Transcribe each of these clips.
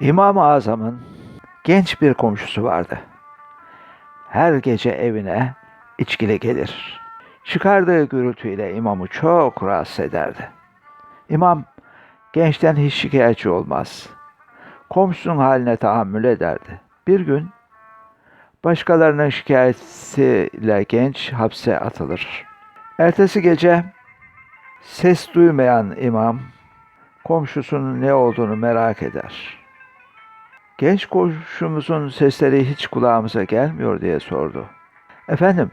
İmam-ı Azam'ın genç bir komşusu vardı. Her gece evine içkili gelir. Çıkardığı gürültüyle imamı çok rahatsız ederdi. İmam gençten hiç şikayetçi olmaz. Komşunun haline tahammül ederdi. Bir gün başkalarının şikayetiyle genç hapse atılır. Ertesi gece ses duymayan imam komşusunun ne olduğunu merak eder. Genç komşumuzun sesleri hiç kulağımıza gelmiyor diye sordu. Efendim,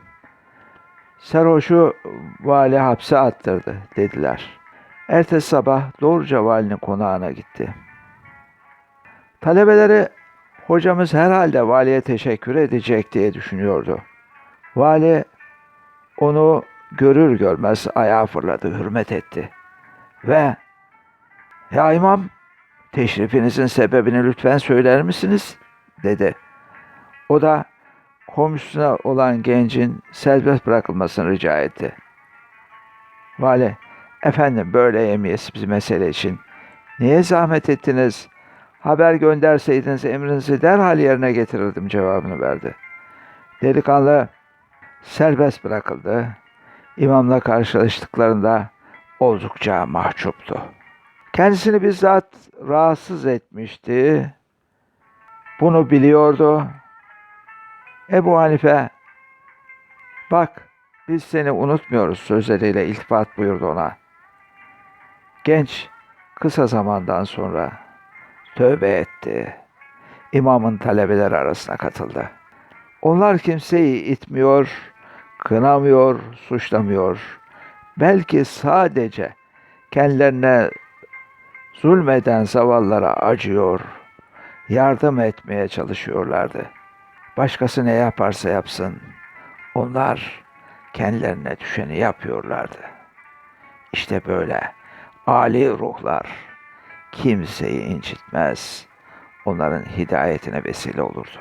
sarhoşu vali hapse attırdı dediler. Ertesi sabah doğruca valinin konağına gitti. Talebeleri hocamız herhalde valiye teşekkür edecek diye düşünüyordu. Vali onu görür görmez ayağa fırladı, hürmet etti. Ve ya imam teşrifinizin sebebini lütfen söyler misiniz? dedi. O da komşusuna olan gencin serbest bırakılmasını rica etti. Vali, efendim böyle yemeyiz bir mesele için. Niye zahmet ettiniz? Haber gönderseydiniz emrinizi derhal yerine getirirdim cevabını verdi. Delikanlı serbest bırakıldı. İmamla karşılaştıklarında oldukça mahcuptu. Kendisini bizzat rahatsız etmişti. Bunu biliyordu. Ebu Hanife, bak biz seni unutmuyoruz sözleriyle iltifat buyurdu ona. Genç kısa zamandan sonra tövbe etti. İmamın talebeler arasına katıldı. Onlar kimseyi itmiyor, kınamıyor, suçlamıyor. Belki sadece kendilerine zulmeden zavallara acıyor, yardım etmeye çalışıyorlardı. Başkası ne yaparsa yapsın, onlar kendilerine düşeni yapıyorlardı. İşte böyle âli ruhlar kimseyi incitmez, onların hidayetine vesile olurdu.